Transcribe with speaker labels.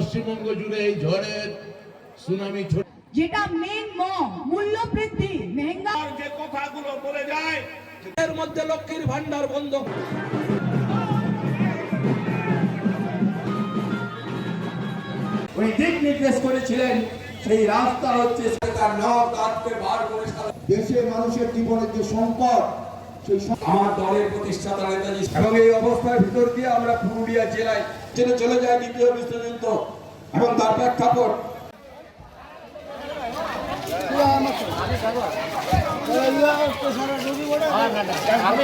Speaker 1: জুড়ে এই ঝড়ের সুনামি
Speaker 2: যেটা মেন ম মূল্য বৃদ্ধি মেহেঙ্গা
Speaker 3: যে কথাগুলো বলে যায়
Speaker 4: এর মধ্যে লক্ষ্মীর ভান্ডার বন্ধ।
Speaker 5: উনি দিক নির্দেশ করেছিলেন সেই রাস্তা হচ্ছে তার নখ দাঁতকে বার করে
Speaker 6: দেশের মানুষের জীবনের যে সংকট সেই সং-
Speaker 5: আমার দলের প্রতিষ্ঠাতা নেতাজি এবং এই অবস্থার ভিতর দিয়ে আমরা পুরুলিয়া জেলায় চলে চলে যায় দ্বিতীয় বিশ্বযুদ্ধ এবং তার প্রেক্ষাপট।
Speaker 2: আমি